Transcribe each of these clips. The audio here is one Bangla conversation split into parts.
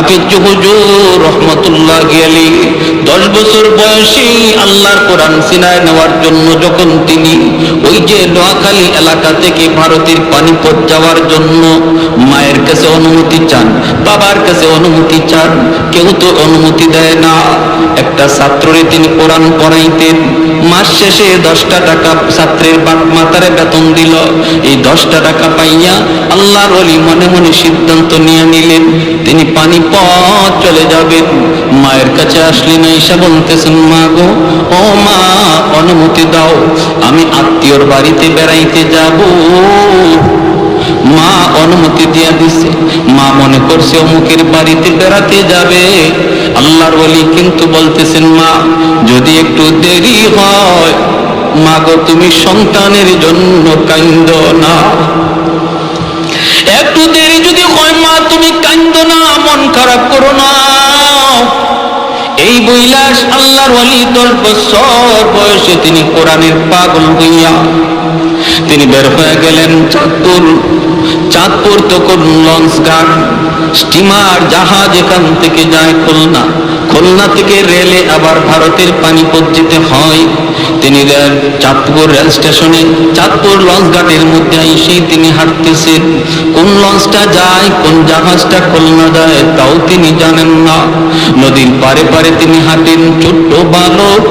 হাফিজ হুজুর রহমতুল্লাহ গেলি দশ বছর বয়সে আল্লাহর কোরআন সিনায় নেওয়ার জন্য যখন তিনি ওই যে নোয়াখালী এলাকা থেকে ভারতের পানিপথ যাওয়ার জন্য মায়ের কাছে অনুমতি চান, বাবার কাছে অনুমতি চান, কেউ তো অনুমতি দেয় না। একটা ছাত্ররে তিনি কোরআন পড়াইতেন। মাস শেষে দশটা টাকা ছাত্রের বাপ মাতারে বেতন দিল। এই দশটা টাকা পাইয়া আল্লাহর অলি মনে মনে সিদ্ধান্ত নিয়ে নিলেন, তিনি পানি পথ চলে যাবেন। মায়ের কাছে আসলেন এসে বলতেছেন, মা গো, ও মা, অনুমতি দাও, আমি আত্মীয়র বাড়িতে বেড়াইতে যাব। মা অনুমতি দিয়া দিছে। মা মনে করছে, অমুকের বাড়িতে বেড়াতে যাবে। আল্লাহর বলি কিন্তু বলতেছেন, মা, যদি একটু দেরি হয়, মা গো, তুমি সন্তানের জন্য কান্দ না। একটু দেরি যদি হয়, মা, তুমি কান্দ না, মন খারাপ করো না। এই বইলাস আল্লাহর অলি দশ বছর বয়সে তিনি কোরআনের পাগল হইয়া তিনি বের হয়ে গেলেন চাঁদপুর। চাঁদপুর তখন লঞ্চ ঘাট, স্টিমার জাহাজ এখান থেকে যায় খুলনা। খুলনা থেকে রেলে আবার ভারতের পানিপথ যেতে হয়। তিনি চাঁদপুর রেল স্টেশনে। চাঁদপুর লঞ্চ ঘাটের মধ্যে এসেই তিনি হাঁটতেছেন। কোন লঞ্চটা যায়, কোন জাহাজটা খুলনা যায়, তাও তিনি জানেন না। নদীর পারে পারে তিনি হাঁটেন ছোট্ট বালক।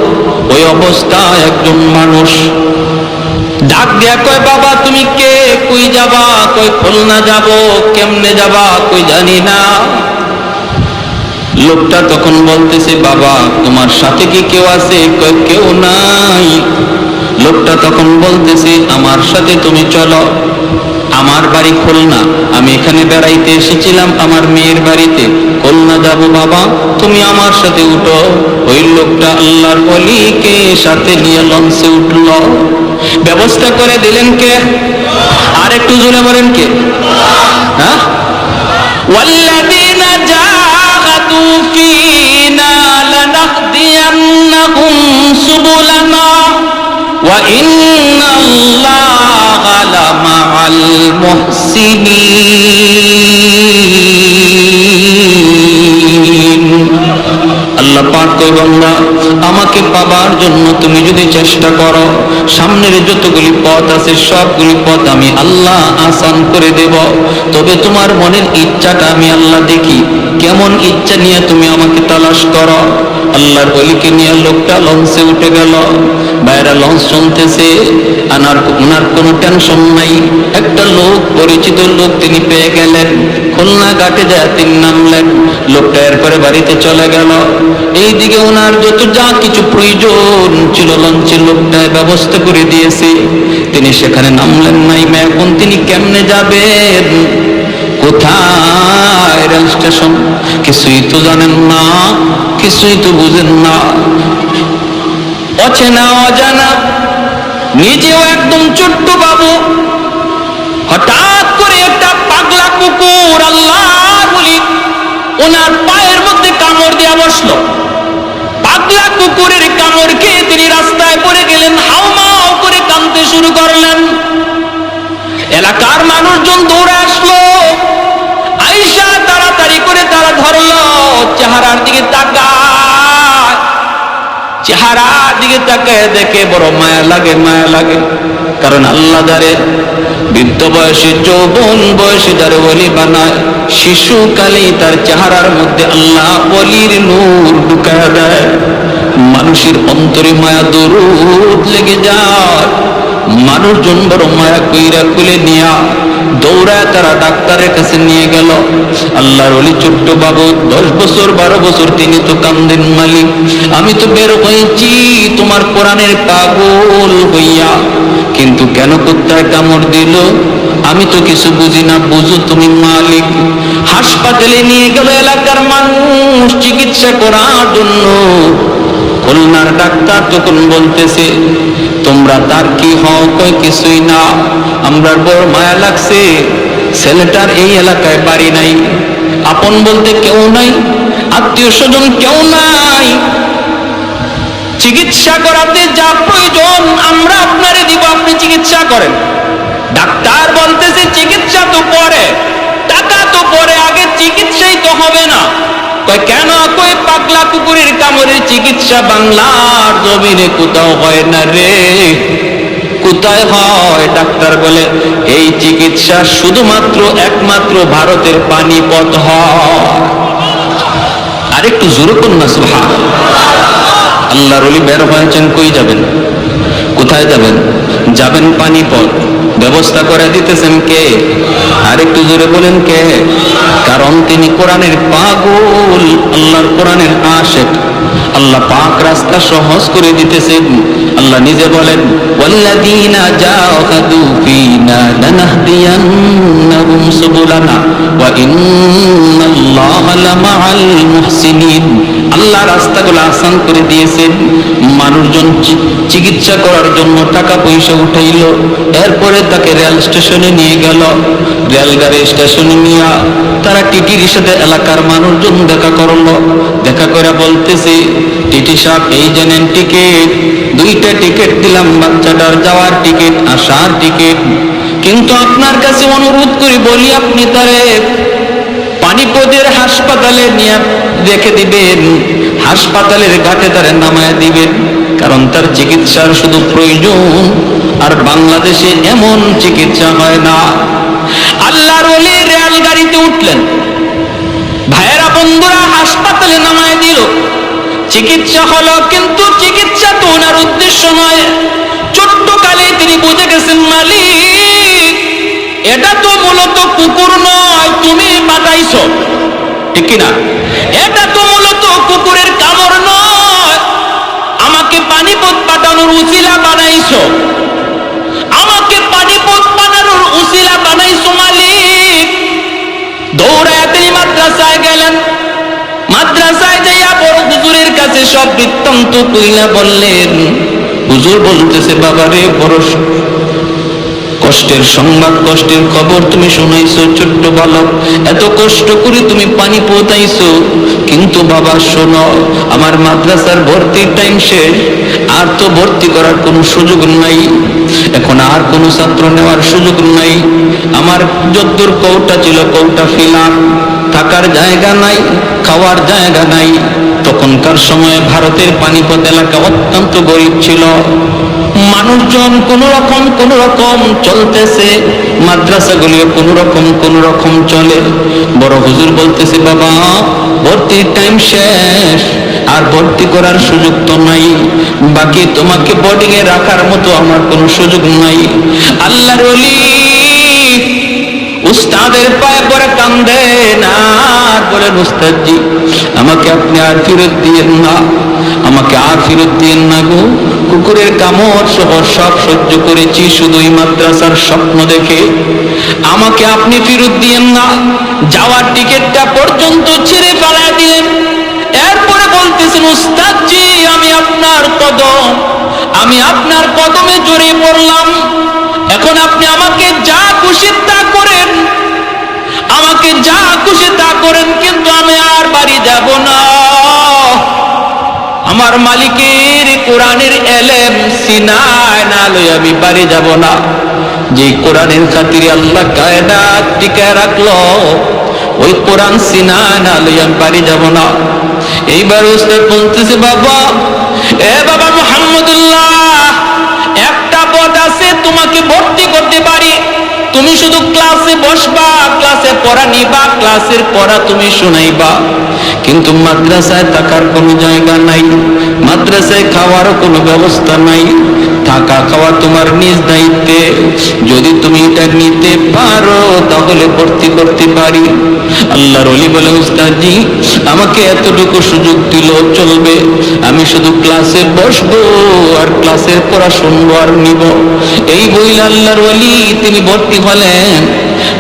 ওই অবস্থায় একজন মানুষ। ডাক দিয়া কয়, বাবা, তুমি কে? কই যাবা? কই খুলনা যাব? কেমনে যাবা? কই জানি না। লোকটা তখন বলতেছে, বাবা, তোমার সাথে কি কেউ আছে? কই কেউ নাই। লোকটা তখন বলতেছে, আমার সাথে তুমি চলো। আমার বাড়ি খুলনা আমি এখানে বেড়াইতে এসেছিলাম আমার মেয়ের বাড়িতে খুলনা যাব বাবা তুমি আমার সাথে উঠো ওই লোকটা আল্লাহর অলিকে সাথে নিয়ে লঞ্চে উঠলো ব্যবস্থা করে দিলেন কে আর একটু জোরে বলেন কে হ্যাঁ والذين جاهدوا فينا لنهدينهم سبلنا وإن الله মাআল মুহসিনিন। আল্লাহ পাক এবং আমাকে পাবার জন্য তুমি যদি চেষ্টা করো, সামনের যতগুলি পথ আছে, সবগুলি পথ আমি আল্লাহ আসান করে দেব। তবে তোমার মনের ইচ্ছাটা আমি আল্লাহ দেখি। কেমন ইচ্ছা নিয়ে তুমি আমাকে তালাশ করো? আল্লাহর বলিকে নিয়ে লোকটা লঞ্চে উঠে গেল। বাইরা লঞ্চ চলতেছে আনার ওনার কোনো টেনশন নাই। একটা লোক, পরিচিত লোক তিনি পেয়ে গেলেন। খুলনা ঘাটে যায় তিনি নামলেন। লোকটা এরপরে বাড়িতে চলে গেল। এইদিকে ওনার যত যা কিছু প্রয়োজন ছিল লঞ্চের লোকটায় ব্যবস্থা করে দিয়েছে। তিনি সেখানে নামলেন নাই এখন তিনি কেমনে যাবেন? কোথায় রেল স্টেশন? কিছুই তো জানেন না, কিছুই তো বুঝেন না। অচেনা অজানা, নিজেও একদম ছোট্ট বাবু। হঠাৎ করে একটা পাগলা কুকুর, আল্লাহ বলি, ওনার পায়ের মধ্যে কামড় দিয়া বসল। পাগলা কুকুরের কামড় খেয়ে তিনি রাস্তায় পড়ে গেলেন হাওমাও করে কাঁদতে শুরু করলেন। এলাকার মানুষজন দৌড়ে আসলো। আইসা তাড়াতাড়ি করে তারা ধরলো চেহারার দিকে তাকায়। চেহারার দিকে তাকায় দেখে বড় মায়া লাগে মায়া লাগে। কারণ আল্লাহ দারে বৃদ্ধ বয়সে, যৌবন বয়সে যারে বলি বানায়। শিশুকালেই তার চেহারার মধ্যে আল্লাহ বলির নূর ঢুকায় দেয়। মানুষের অন্তরে মায়া দরুদ লেগে যায়। মানুষজন বড় মায়া কইরা কুলে নিয়া দৌড়ায় তারা ডাক্তারের কাছে নিয়ে গেল। আল্লাহর অলি ছোট্ট বাবু, দশ বছর, বারো বছর তিনি তো কান্দেন মালিক। আমি তো বের হয়েছি তোমার কোরআনের পাগল হইয়া। কিন্তু কেন কোথায় কামড় দিল? আমি তো কিছু বুঝি না, বুঝো তুমি মালিক। হাসপাতালে নিয়ে গেল এলাকার মানুষ চিকিৎসা করার জন্য। খুলনার ডাক্তার তখন বলতেছে, তোমরা তার কি হও? কই কিছুই না। আমরা বড় মায়া লাগছে। ছেলেটার এই এলাকায় বাড়ি নাই। আপন বলতে কেউ নাই, আত্মীয় স্বজন কেউ নাই। চিকিৎসা করাতে যা প্রয়োজন, আমরা আপনারে দিব, আপনি চিকিৎসা করেন। ডাক্তার বলতেছে, চিকিৎসা তো পরে টাকা তো পরে আগে চিকিৎসাই তো হবে না কয় কেন কই পাগলা কুকুরের কামড়ের চিকিৎসা বাংলার জমিনে কোথাও হয় না রে? কোথায় হয়? ডাক্তার বলে, এই চিকিৎসা শুধুমাত্র একমাত্র ভারতের পানিপথ হয়। আরেকটু জোরে করুন না, সুবহান। আল্লাহর বের হয়েছেন, কই যাবেন? কোথায় যাবেন? যাবেন পানিপথ। ব্যবস্থা করে দিতেছেন কে? আর একটু জোরে বলেন কে? কারণ তিনি কোরআনের পাগল, আল্লাহর কোরআনের আশেক। আল্লাহ পাক রাস্তা সহজ করে দিতেছেন। আল্লাহ নিজে বলেন, ওয়াল্লাযীনা জাহাদু ফীনা আল্লাহ রাস্তাগুলো আসান করে দিয়েছেন। মানুষজন চিকিৎসা করার জন্য টাকা পয়সা উঠাইল, এরপরে তাকে রেল স্টেশনে নিয়ে গেল। রেলগাড়ি স্টেশনে নিয়ে তারা টিটির সাথে এলাকার মানুষজন দেখা করল। দেখা করে বলতেছে টিটি এই জানেন টিকিট। দুইটা টিকিট দিলাম বাচ্চাটার যাওয়ার টিকিট, আসার টিকিট। কিন্তু আপনার কাছে অনুরোধ করি, বলি আপনি তারে পানিপদের হাসপাতালে নিয়ে রেখে দিবেন। হাসপাতালের ঘাটে তারে নামায় দিবেন, কারণ তার চিকিৎসার শুধু প্রয়োজন। আর বাংলাদেশে এমন চিকিৎসা হয় না। আল্লাহর ওলি রেল গাড়িতে উঠলেন। ভাইয়েরা, বন্ধুরা, হাসপাতালে নামায় দিল। চিকিৎসা হলো কিন্তু চিকিৎসা তো ওনার উদ্দেশ্য নয়। ছোট্ট কালে তিনি বুঝে গেছেন, মালিক, এটা তো মূলত কুকুর নয়, তুমি পাঠাইছো। ঠিক কি না এটা তো মূলত কুকুরের কামড় নয়। আমাকে পানিপথ পাঠানোর উচিলা বানাইছো। আমাকে পানিপথ পাঠানোর উচিলা বানাইছো, মালিক। দৌড়ায় তিনি মাদ্রাসায় গেলেন। মাদ্রাসায় যাইয়া বড় হুজুরের কাছে সব বৃত্তান্ত কইলা বললেন, হুজুর বলতেছে বাবারে বড় কষ্টের সংবাদ, কষ্টের খবর তুমি শুনাইছো, ছোট্ট বালক। এত কষ্ট করে তুমি পানি পৌঁছাইছো। কিন্তু বাবা, শোনো, আমার মাদ্রাসার ভর্তির টাইম শেষ। আর তো ভর্তি করার কোনো সুযোগ নাই। এখন আর কোনো ছাত্র নেওয়ার সুযোগ নাই। আমার যদ্দূর কৌটা ছিল, কৌটা ফিলাম থাকার জায়গা নাই, খাওয়ার জায়গা নাই। তখনকার সময়ে ভারতের পানিপথ এলাকা অত্যন্ত গরিব ছিল। মানুষজন কোন রকম কোন রকম চলতেছে। মাদ্রাসাগুলিও কোন রকম কোন রকম চলে। বড় হুজুর বলতেছে, বাবা, ভর্তির টাইম শেষ। আর ভর্তি করার সুযোগ তো নাই। বাকি তোমাকে বোর্ডিং এ রাখার মতো আমার কোনো সুযোগ নাই। আল্লাহর ওলি উস্তাদের পায়ে পরে কান্দে, না বলেন উস্তাদজি আমাকে আপনি আর ফেরত দিয়েন না, আমাকে আর ফেরত দিয়েন না গো। কুকুরের কামড় সহ সব সহ্য করেছি, শুধু এই মাদ্রাসার স্বপ্ন দেখে। আমাকে আপনি ফেরত দিয়েন না, যাওয়ার টিকিটটা পর্যন্ত ছেড়ে ফেলা দিলেন। এরপরে বলতেছেন, উস্তাদজি, আমি আপনার কদম, আমি আপনার কদমে জড়িয়ে পড়লাম। এখন আপনি আমাকে যা খুশি তা আমাকে যা খুশি তা করেন, কিন্তু আমি আর বাড়ি যাব না। আমার মালিকের কোরআনের এলেম সিনায় না লই আমি বাড়ি যাব না। যে কোরআনের খাতিরে আল্লাহ কায়নাত টিকায় রাখল, ওই কোরআন সিনায় না লই আমি বাড়ি যাব না। এইবার উস্তাদ বলতেছে, বাবা, এ বাবা মোহাম্মদুল্লাহ, একটা পদ আছে তোমাকে ভর্তি করতে পারি তুমি শুধু ক্লাসে বসবা, ক্লাসে পড়া নিবা, ক্লাসের পড়া তুমি শুনাইবা। কিন্তু মাদ্রাসায় থাকার কোনো জায়গা নাই, মাদ্রাসায় খাওয়ারও কোনো ব্যবস্থা নাই, থাকা খাওয়া তোমার নিজ দায়িত্বে। যদি তুমি এটা নিতে তাহলে ভর্তি করতে পারি। আল্লাহর অলি বলে, উস্তাদজি, আমাকে এতটুকু সুযোগ দিল, চলবে। আমি শুধু ক্লাসে বসবো আর ক্লাসের পড়া শুনব আর নিব। এই বইল আল্লাহর অলি তিনি ভর্তি হলেন।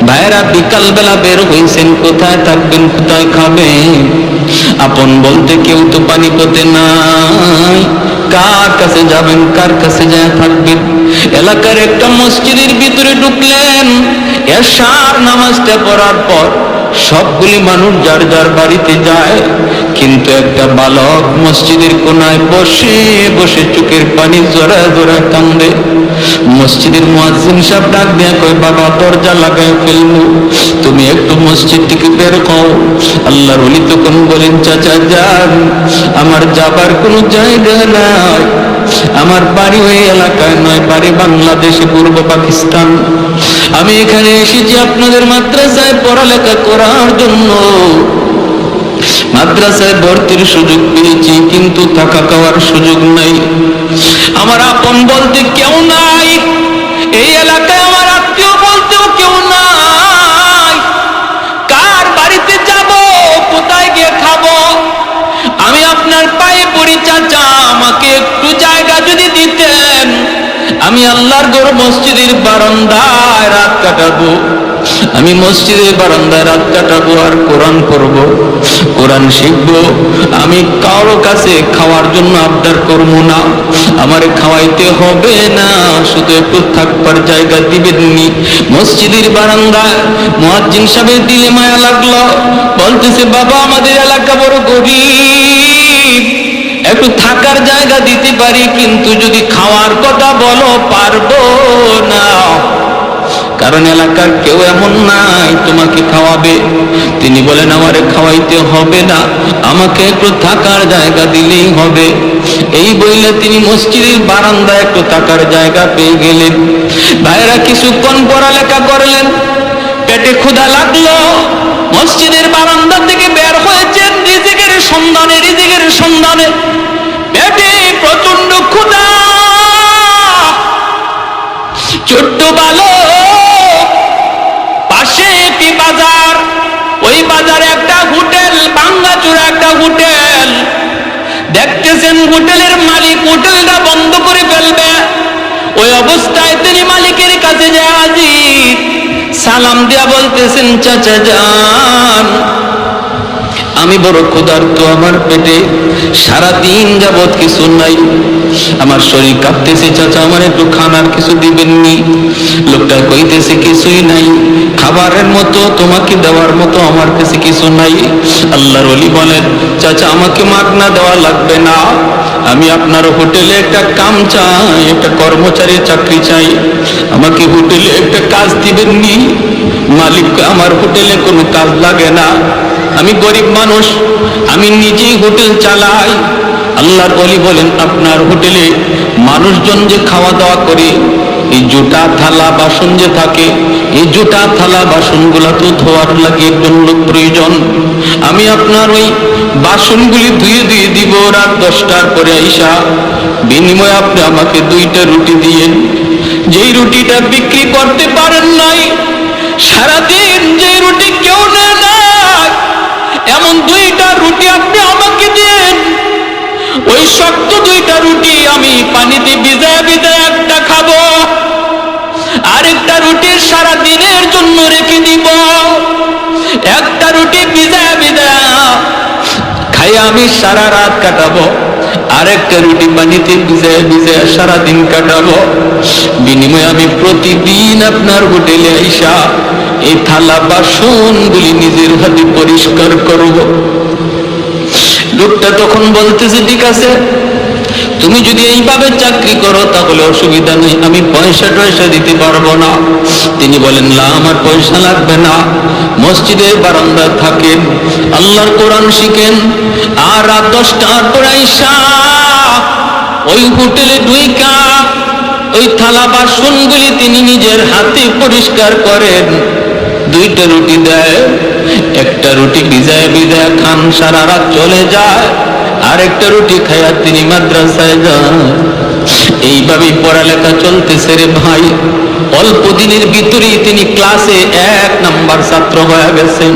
ভাইরা বিকাল বেলা বের হয়েছেন কোথায় থাকবেন, কোথায় খাবেন? আপন বলতে কেউ তো পানি পথে নাই। কার কাছে যাবেন, কার কাছে যায় থাকবেন? এলাকার একটা মসজিদের ভিতরে ঢুকলেন, এশার নামাজটা পড়ার পর সবগুলি মানুষ যার যার বাড়িতে যায় কিন্তু একটা বালক মসজিদের কোনায় বসে বসে চোখের পানি জোড়া জোড়া কান্দে। মসজিদের মুয়াজ্জিন সাহেব ডাক দিয়া কয়, বাবা, দরজা লাগায় ফেলব। তুমি একটু মসজিদ থেকে বের হও আল্লাহর ওলি তখন বলেন, চাচা, যান। আমার যাবার কোনো জায়গা নাই। আমার বাড়ি ওই এলাকায় নয়, বাড়ি বাংলাদেশে, পূর্ব পাকিস্তান। আমি এখানে এসেছি আপনাদের মাদ্রাসায় পড়ালেখা করার জন্য। মাদ্রাসায় ভর্তির সুযোগ পেয়েছি, কিন্তু থাকা খাওয়ার সুযোগ নাই। আমার আপন বলতে কেউ নাই। এই এলাকায় আমার আত্মীয় বলতেও কেউ নাই। কার বাড়িতে যাব, কোথায় গিয়ে খাব? আমি আপনার পায়ে পড়ি, চাচা, আমাকে একটু জায়গা যদি দিতেন। আমি আল্লাহর গড় মসজিদের বারান্দায় রাত কাটাবো। আমি মসজিদের বারান্দায় রাত কাটাবো আর কোরআন পড়ব, কোরআন শিখব। আমি কারও কাছে খাওয়ার জন্য আবদার করব না। আমার খাওয়াইতে হবে না, শুধু একটু থাকবার জায়গা দিবেননি মসজিদের বারান্দায় মুয়াজ্জিন সাহেবের দিলে মায়া লাগল। বলতেছে, বাবা, আমাদের এলাকা বড় গরিব। একটু থাকার জায়গা দিতে পারি, কিন্তু যদি খাওয়ার কথা বলো, পারব না। কারণ এলাকার কেউ এমন নাই, তোমাকে খাওয়াবে। তিনি বলেন, আমারে খাওয়াইতে হবে না, আমাকে একটু থাকার জায়গা দিলেই হবে। এই বইলে তিনি মসজিদের বারান্দায় একটু থাকার জায়গা পেয়ে গেলেন। ভাইরা কিছুক্ষণ পড়ালেখা করলেন। পেটে ক্ষুধা লাগল। মসজিদের বারান্দা থেকে বের হয়েছেন রিজিকের সন্ধানে রিজিকের সন্ধানে। একটা হোটেল। দেখতেছেন হোটেলের মালিক, হোটেলটা বন্ধ করে ফেলবে। ওই অবস্থায় তিনি মালিকের কাছে যায় আজি সালাম দিয়া বলতেছেন, চাচা যান। আমি বড় ক্ষুধার্ত, আমার পেটে সারা দিন যাবৎ কিছু নাই। আমার শরীর কাঁপতেছে, চাচা, আমার একটু খানার কিছু দিবেননি। লোকটা কইতেছে, কিছুই নাই। খাবারের মতো, তোমাকে দেওয়ার মতো আমার কাছে কিছু নাই। আল্লাহর অলি বলেন, চাচা, আমাকে মাগনা দেওয়া লাগবে না। আমি আপনার হোটেলে একটা কাম চাই, একটা কর্মচারীর চাকরি চাই। আমাকে হোটেলে একটা কাজ দিবেননি। মালিক, আমার হোটেলে কোনো কাজ লাগে না। আমি গরিব মানুষ, আমি নিজেই হোটেল চালাই। আল্লাহর বলি বলেন, আপনার হোটেলে মানুষজন যে খাওয়া দাওয়া করে, এই জুটা, থালা, বাসন যে থাকে, এই জুটা, থালা, বাসনগুলা তো ধোয়ার লাগে একজন লোক প্রয়োজন। আমি আপনার ওই বাসনগুলি ধুয়ে দিয়ে দিব রাত দশটার পরে আইসা। বিনিময়ে আপনি আমাকে দুইটা রুটি দিয়েন। যেই রুটিটা বিক্রি করতে পারেন নাই, সারাদিন যে রুটি কেউ এমন দুইটা রুটি আপনি আমাকে দেন ওই শক্ত দুইটা রুটি আমি পানিতে ভিজায় ভিজায় একটা খাব। আরেকটা রুটি সারা দিনের জন্য রেখে দিব। একটা রুটি ভিজায় ভিজায় খাই আমি সারা রাত কাটাবো। আরেকটা রুটি পানিতে ভিজায় ভিজায় সারাদিন কাটাবো বিনিময়ে আমি প্রতিদিন আপনার হোটেলে আইসা এই থালা বাসনগুলি নিজের হাতে পরিষ্কার করব। লোকটা তখন বলতেছে, ঠিক আছে তুমি যদি এইভাবে চাকরি করো, তাহলে অসুবিধা নেই, আমি পয়সা টয়সা দিতে পারব না। তিনি বলেন, না, আমার পয়সা লাগবে না। মসজিদের বারান্দায় থাকেন, আল্লাহর কোরআন শিখেন, আর রাত দশটার পর ওই হোটেলে দুই কাপ ওই থালা বাসনগুলি তিনি নিজের হাতে পরিষ্কার করেন। দুইটা রুটি দেয়, একটা রুটি ভিজায় ভিজায় খান, সারা রাত চলে যায়। আর একটা রুটি খাইয়া তিনি মাদ্রাসায় যান। এইভাবেই পড়ালেখা চলতেছে রে ভাই। অল্প দিনের ভিতরেই তিনি ক্লাসে এক নাম্বার ছাত্র হয়ে গেছেন।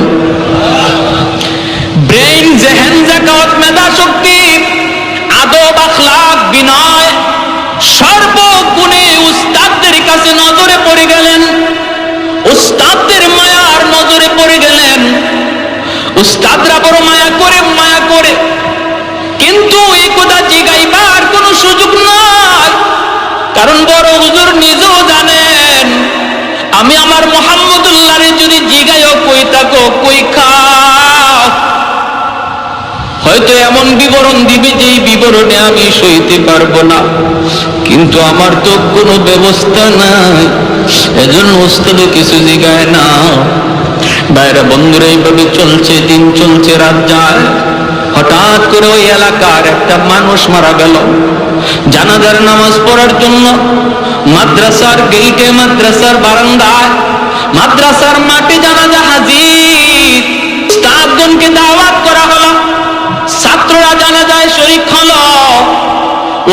ব্রেইন জেহেন জাকাত মেধা শক্তি আদব, আখলাক, বিনয়, সর্বগুণে উস্তাদদের কাছে নজরে পড়ে গেলেন। উস্তাদদের মায়ার নজরে পড়ে গেলেন। উস্তাদরা বড় মায়া করে মায়া করে কারণ বড় হুজুর নিজেও জানেন, আমি আমার মোহাম্মদুল্লাহরে যদি জিগাইও কই থাকো কই হয়তো এমন বিবরণ দিবে যে এই বিবরণে আমি সইতে পারব না, কিন্তু আমার তো কোনো ব্যবস্থা নাই, এজন্য ওস্তাদে কিছু জিগায় না বাইরে বন্ধুরা, এইভাবে চলছে, দিন চলছে, রাত যায়। হঠাৎ করে ওই এলাকার একটা মানুষ মারা গেল। জানাজার নামাজ পড়ার জন্য মাদ্রাসার গেইটে, মাদ্রাসার বারান্দায়, মাদ্রাসার মাঠে জানাজা হাজির। স্টাফগণকে দাওয়াত করা হলো। ছাত্ররা জানাজায় শরিক হলো।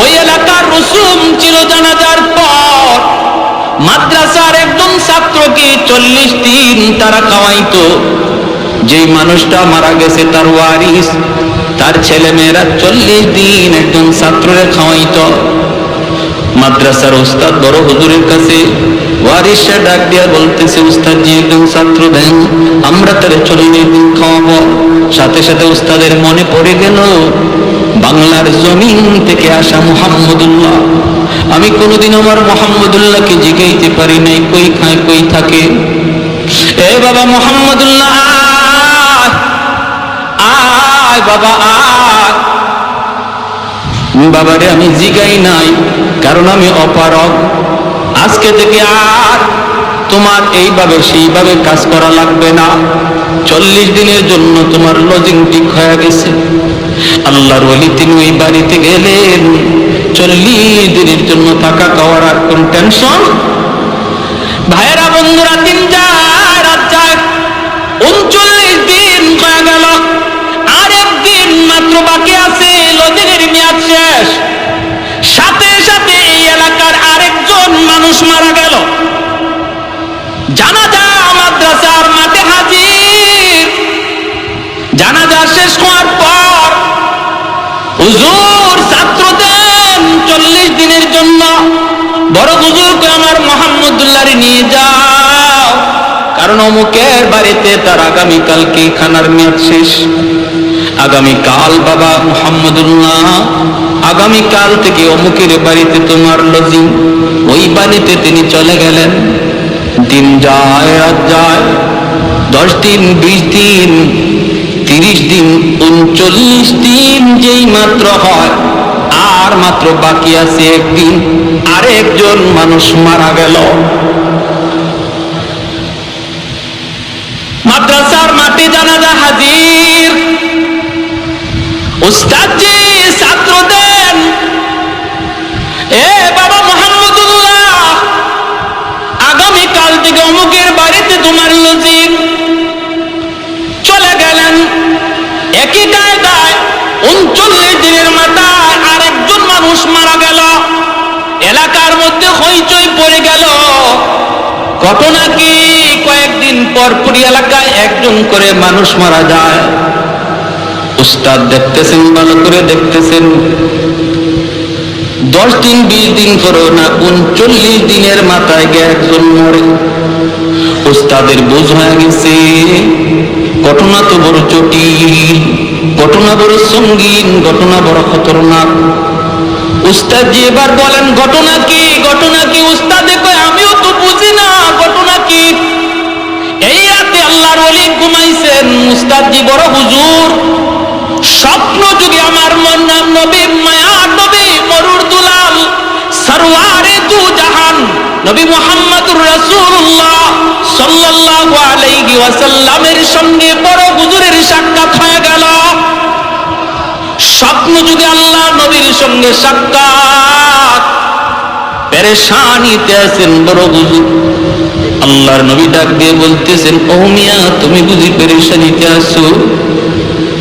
ওই এলাকার রসুম ছিল জানাজার পর। মাদ্রাসার একজন ছাত্রকে চল্লিশ দিন তারা খাওয়াইতো। যেই মানুষটা মারা গেছে, তার ওয়ারিস। তার ছেলে মেয়েরা চল্লিশ দিন একজন ছাত্ররে খাওয়াইতো। মাদ্রাসার উস্তাদ বড় হুজুরের কাছে ওয়ারিসা ডাক দিয়া বলতেছে উস্তাদ জি একজন ছাত্র দেন, আমরা তারে চল্লিশ দিন খাওয়াবো। সাথে সাথে উস্তাদের মনে পড়ে গেল, বাংলার জমিন থেকে আসা মুহাম্মদুল্লাহ। আমি কোনোদিন আমার মোহাম্মদুল্লাহকে জিগাইতে পারি নাই, কই খায়, কই থাকে? এ বাবা মোহাম্মদুল্লাহ বাবারে, আমি জিগাই নাই, কারণ আমি অপারগ। আজকে থেকে আর তোমার এইভাবে, সেইভাবে কাজ করা লাগবে না। চল্লিশ দিনের জন্য তোমার লজিং ঠিক হয়ে গেছে। আল্লাহর তিনি ওই বাড়িতে গেলেন। চল্লিশ দিনের জন্য থাকা খাওয়ার আর কোন টেনশন ভাইয়েরা, বন্ধুরা মারা গেল। জানাজা মাদ্রাসার মাঠে হাজির। জানাজা শেষ হওয়ার পর হুজুর চল্লিশ দিনের জন্য বড় হুজুরকে আমার মোহাম্মদুল্লাহরে নিয়ে যাও। কারণ অমুকের বাড়িতে তার আগামীকালকে খানার মেয়াদ শেষ? আগামীকাল বাবা মোহাম্মদুল্লাহ আগামীকাল থেকে অমুকের বাড়িতে তোমার লজিং। ওই বাড়িতে তিনি চলে গেলেন। দিন যায়, রাত যায়। দশ দিন, বিশ দিন, তিরিশ দিন, উনচল্লিশ দিন যেই মাত্র হয়, আর মাত্র বাকি আছে একদিন। আরেকজন মানুষ মারা গেল। মাদ্রাসার মাটি জানাজা হাজির। উস্তাদজি তোমার লজিং চলে গেলেন একই কায়দায় উনচল্লিশ দিনের মাথায় আরেকজন মানুষ মারা গেল। এলাকার মধ্যে হইচই পড়ে গেল। ঘটনা কি? কয়েকদিন পর পুরি এলাকায় একজন করে মানুষ মারা যায়। উস্তাদ দেখতেছেন, ভালো করে দেখতেছেন। দশ দিন, বিশ দিন করো না, উনচল্লিশ দিনের মাথায় গিয়ে একজন মরে। উস্তাদের বোঝ গেছে। ঘটনা তো বড় জটিল, ঘটনা বড় সঙ্গীন, ঘটনা বড় খতরনাক। উস্তাদ জি এবার বলেন, ঘটনা কি? ঘটনা কি? উস্তাদে আমিও তো বুঝি না, ঘটনা কি? এই রাতে আল্লাহর ওলি ঘুমাইছেন। উস্তাদ জি বড় হুজুর, স্বপ্ন যুগে আমার মন নাম নবী মায়া নবী মরুর দুলাল সরওয়ারে তু জাহান নবী মুহাম্মদুর রাসূলুল্লাহ সাল্লাল্লাহু আলাইহি ওয়াসাল্লামের সঙ্গে বড় হুজুরের সাক্ষাৎ হয়ে গেল। স্বপ্ন যুগে আল্লাহ নবীর সঙ্গে সাক্ষাৎ, পেরেশানিতে আছেন বড় হুজুর। আল্লাহর নবী ডাক দিয়ে বলতেছেন, ও মিয়া, তুমি বুঝি পেরেশানিতে আছো?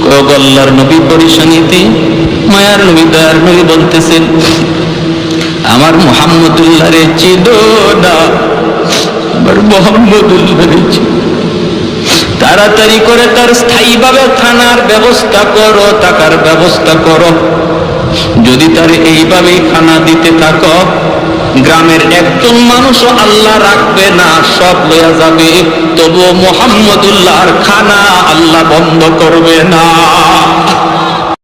কগ আল্লাহর নবী, পেরেশানিতে? মায়ার নবী, দয়ার নবী বলতেছেন আমার মোহাম্মদুল্লাহ রে চিদো আমার মোহাম্মদুল্লাহ রে। তাড়াতাড়ি করে তার স্থায়ীভাবে থানার ব্যবস্থা করো, টাকার ব্যবস্থা করো। যদি তার এইভাবেই খানা দিতে থাকো, গ্রামের একজন মানুষও আল্লাহ রাখবে না, সব লয়া যাবে। তবুও মোহাম্মদুল্লাহর খানা আল্লাহ বন্ধ করবে না।